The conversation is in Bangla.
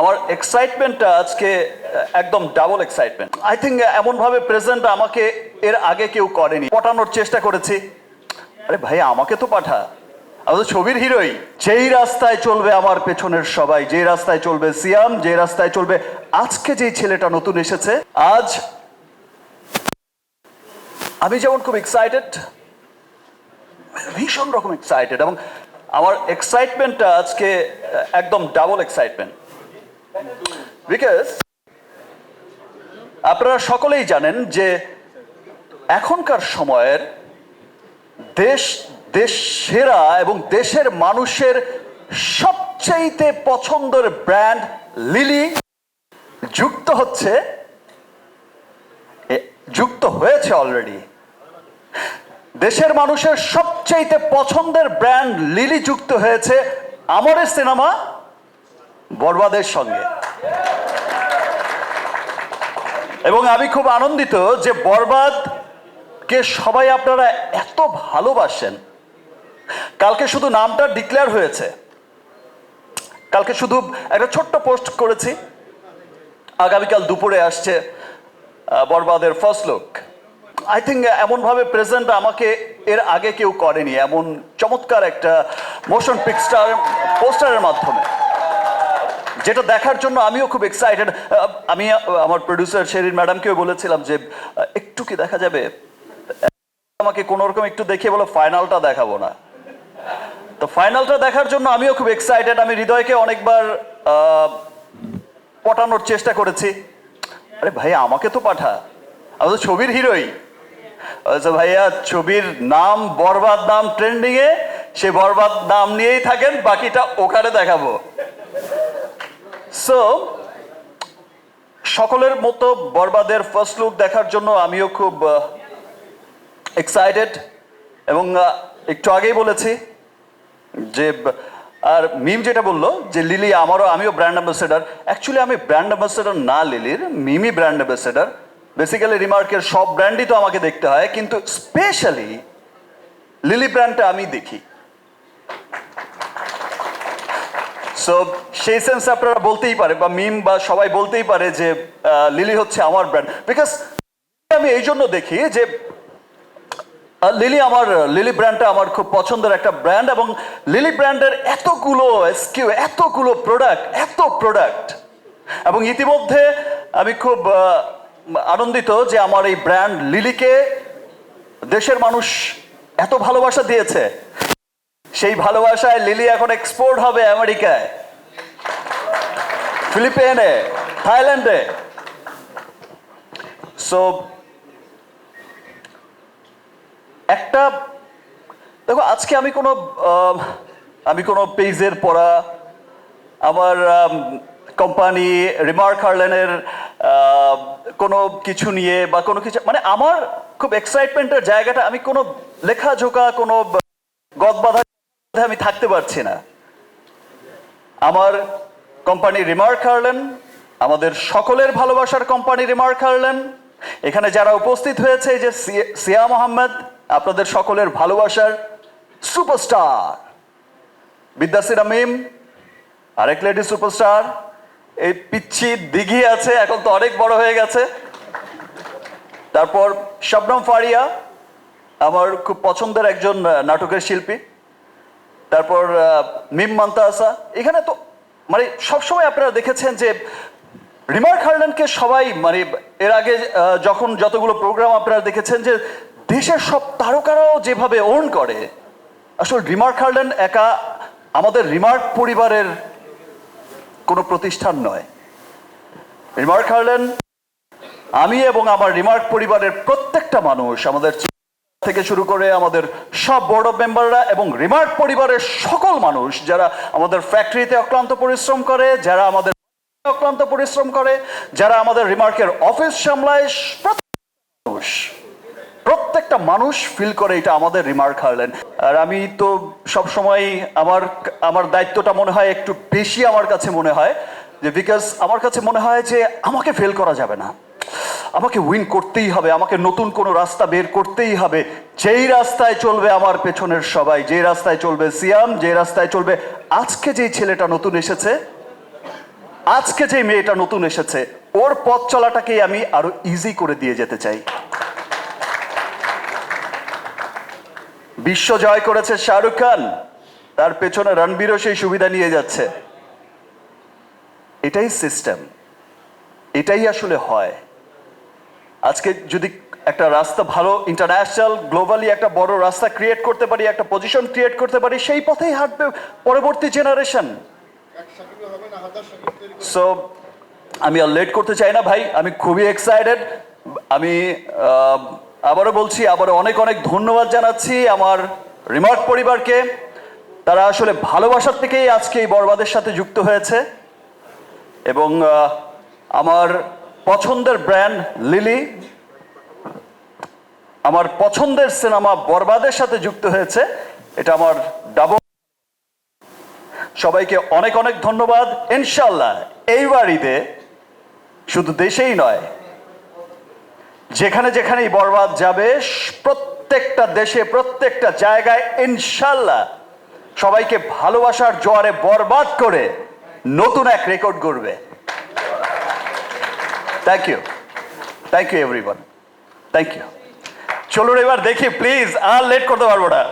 আমার এক্সাইটমেন্টটা আজকে একদম ডাবল এক্সাইটমেন্ট আই থিঙ্ক এমনভাবে প্রেজেন্ট আমাকে এর আগে কেউ করেনি। পটানোর চেষ্টা করেছি। আরে ভাই, আমাকে তো পাঠা। আমি তো ছবির হিরোই। যেই রাস্তায় চলবে আমার পেছনের সবাই, যেই রাস্তায় চলবে সিয়াম যে রাস্তায় চলবে আজকে যেই ছেলেটা নতুন এসেছে, আজ আমি যেমন খুব এক্সাইটেড ভীষণ রকম এক্সাইটেড এবং আমার এক্সাইটমেন্টটা আজকে একদম ডাবল এক্সাইটমেন্ট বিকজ আপনারা সকলেই জানেন যে এখনকার সময়ের দেশ দেশ সেরা এবং দেশের মানুষের সবচাইতে পছন্দের ব্র্যান্ড লিলি যুক্ত হচ্ছে যুক্ত হয়েছে অলরেডি দেশের মানুষের সবচাইতে পছন্দের ব্র্যান্ড লিলি যুক্ত হয়েছে, আমরের সিনেমা বরবাদের সঙ্গে। এবং আমি খুব আনন্দিত যে বরবাদ কে সবাই আপনারা এত ভালোবাসেন। কালকে শুধু নামটা ডিক্লেয়ার হয়েছে। কালকে শুধু একটা ছোট্ট পোস্ট করেছি। আগামীকাল দুপুরে আসছে বরবাদের ফার্স্ট লুক। আই থিঙ্ক এমনভাবে প্রেজেন্ট আমাকে এর আগে কেউ করেনি, এমন চমৎকার একটা মোশন পিকস্টার, পোস্টারের মাধ্যমে। যেটা দেখার জন্য আমিও খুব এক্সাইটেড আমি আমার প্রডিউসার শেরিন ম্যাডামকেও বলেছিলাম যে একটু কি দেখা যাবে? আমাকে কোনো রকম একটু দেখিয়ে বলো ফাইনালটা দেখাবো না। তো ফাইনালটা দেখার জন্য আমিও খুব এক্সাইটেড আমি হৃদয়কে অনেকবার পটানোর চেষ্টা করেছি। আরে ভাই আমাকে তো পাঠা। আমি তো ছবির হিরোই। আচ্ছা ভাইয়া, ছবির নাম, বরবাদ নাম ট্রেন্ডিং এ সে বরবাদ নাম নিয়েই থাকেন, বাকিটা ওখানে দেখাবো। সো সকলের মতো বরবাদের ফার্স্ট লুক দেখার জন্য আমিও খুব এক্সাইটেড এবং একটু আগেই বলেছি যে, আর মিম যেটা বলল যে লিলি আমারও, আমিও ব্র্যান্ড অ্যাম্বাসেডার অ্যাকচুয়ালি আমি ব্র্যান্ড অ্যাম্বাসেডার না লিলির মিমি ব্র্যান্ড অ্যাম্বাসেডার বেসিক্যালি রিমার্কের সব ব্র্যান্ডই তো আমাকে দেখতে হয়, কিন্তু স্পেশালি লিলি ব্র্যান্ডটা আমি দেখি। সো সেই সেন্স আপনারা বলতেই পারে বা মিম বা সবাই বলতেই পারে যে লিলি হচ্ছে আমার ব্র্যান্ড বিকজ আমি এই জন্য দেখি যে লিলি আমার লিলি ব্র্যান্ডটা আমার খুব পছন্দের একটা ব্র্যান্ড এবং লিলি ব্র্যান্ডের এতগুলো স্কিউ এতগুলো প্রোডাক্ট এত প্রোডাক্ট এবং ইতিমধ্যে আমি খুব আনন্দিত যে আমার এই ব্র্যান্ড লিলিকে দেশের মানুষ এত ভালোবাসা দিয়েছে। সেই ভালোবাসায় লিলি এখন এক্সপোর্ট হবে আমেরিকায়। ফিলিপিনে, থাইল্যান্ডে। সো একটা, দেখো, আজকে আমি কোনো আমি কোনো পেজের পড়া, আমার কোম্পানি রিমার্ক হার্লেনের কোনো কিছু নিয়ে বা কোনো কিছু মানে আমার খুব এক্সাইটমেন্টের জায়গাটা, আমি কোনো লেখা লেখাঝোকা, কোনো গদবাধা আমি থাকতে পারছি না। আমার কোম্পানি রিমার্ক হারলেন, আমাদের সকলের ভালোবাসার কোম্পানি রিমার্ক হারলেন। এখানে যারা উপস্থিত হয়েছে যে সিয়া মোহাম্মদ আপনাদের সকলের ভালোবাসার সুপারস্টার। বিদ্যাসিরা মিম আরেক লেডি সুপারস্টার। এই পিচ্ছি দিঘি আছে, এখন তো অনেক বড় হয়ে গেছে। তারপর শবনম ফারিয়া, আমার খুব পছন্দের একজন নাটকের শিল্পী। তারপর মিম মান্তাসা। এখানে তো মানে সবসময় আপনারা দেখেছেন যে, রিমার্ক হার্লেনকে সবাই মানে এর আগে যখন যতগুলো প্রোগ্রাম আপনারা দেখেছেন যে, দেশের সব তারকারাও যেভাবে ওন করে, আসলে রিমার্ক হার্লেন একা আমাদের রিমার্ক পরিবারের কোনো প্রতিষ্ঠান নয়। রিমার্ক হার্লেন আমি এবং আমার রিমার্ক পরিবারের প্রত্যেকটা মানুষ, আমাদের থেকে শুরু করে আমাদের সব বোর্ড অফ মেম্বাররা এবং রিমার্ক পরিবারের সকল মানুষ যারা আমাদের ফ্যাক্টরিতে অক্লান্ত পরিশ্রম করে, যারা আমাদের অক্লান্ত পরিশ্রম করে, যারা আমাদের রিমার্কের অফিস সামলায় মানুষ, প্রত্যেকটা মানুষ ফিল করে এটা আমাদের রিমার্ক হারলেন। আর আমি তো সব সময় আমার আমার দায়িত্বটা মনে হয় একটু বেশি আমার কাছে মনে হয়, যে বিকজ আমার কাছে মনে হয় যে আমাকে ফেল করা যাবে না। আমাকে উইন করতেই হবে, আমাকে নতুন কোনো রাস্তা বের করতেই হবে। যেই রাস্তায় চলবে আমার পেছনের সবাই, যেই রাস্তায় চলবে সিয়াম যে রাস্তায় চলবে আজকে যেই ছেলেটা নতুন এসেছে, আজকে যে মেয়েটা নতুন এসেছে, ওর পথ চলাটাকেই আমি আরও ইজি করে দিয়ে যেতে চাই। বিশ্ব জয় করেছে শাহরুখ খান, তার পেছনে রণবীরও সেই সুবিধা নিয়ে যাচ্ছে। এটাই সিস্টেম এটাই আসলে হয়। আজকে যদি একটা রাস্তা ভালো ইন্টারন্যাশনাল গ্লোবালি একটা বড় রাস্তা ক্রিয়েট করতে পারি, একটা পজিশন ক্রিয়েট করতে পারি, সেই পথেই হাঁটবে পরবর্তী জেনারেশন সো আমি আর লেট করতে চাই না ভাই, আমি খুবই এক্সাইটেড আমি আবারও বলছি, আবারও অনেক অনেক ধন্যবাদ জানাচ্ছি আমার রিমার্ক পরিবারকে। তারা আসলে ভালোবাসার থেকেই আজকে এই বরবাদের সাথে যুক্ত হয়েছে। এবং আমার পছন্দের ব্র্যান্ড লিলি। আমার পছন্দের সিনেমা বরবাদের সাথে যুক্ত হয়েছে। এটা আমার ডাবল সবাইকে অনেক অনেক ধন্যবাদ। ইনশাল্লাহ এই বাড়িতে শুধু দেশেই নয়, যেখানে যেখানেই বরবাদ যাবে, প্রত্যেকটা দেশে, প্রত্যেকটা জায়গায় ইনশাল্লাহ সবাইকে ভালোবাসার জোয়ারে বরবাদ করে নতুন এক রেকর্ড করবে thank you thank you everyone thank you চলুন এবার দেখি প্লিজ আর লেট করতে পারব না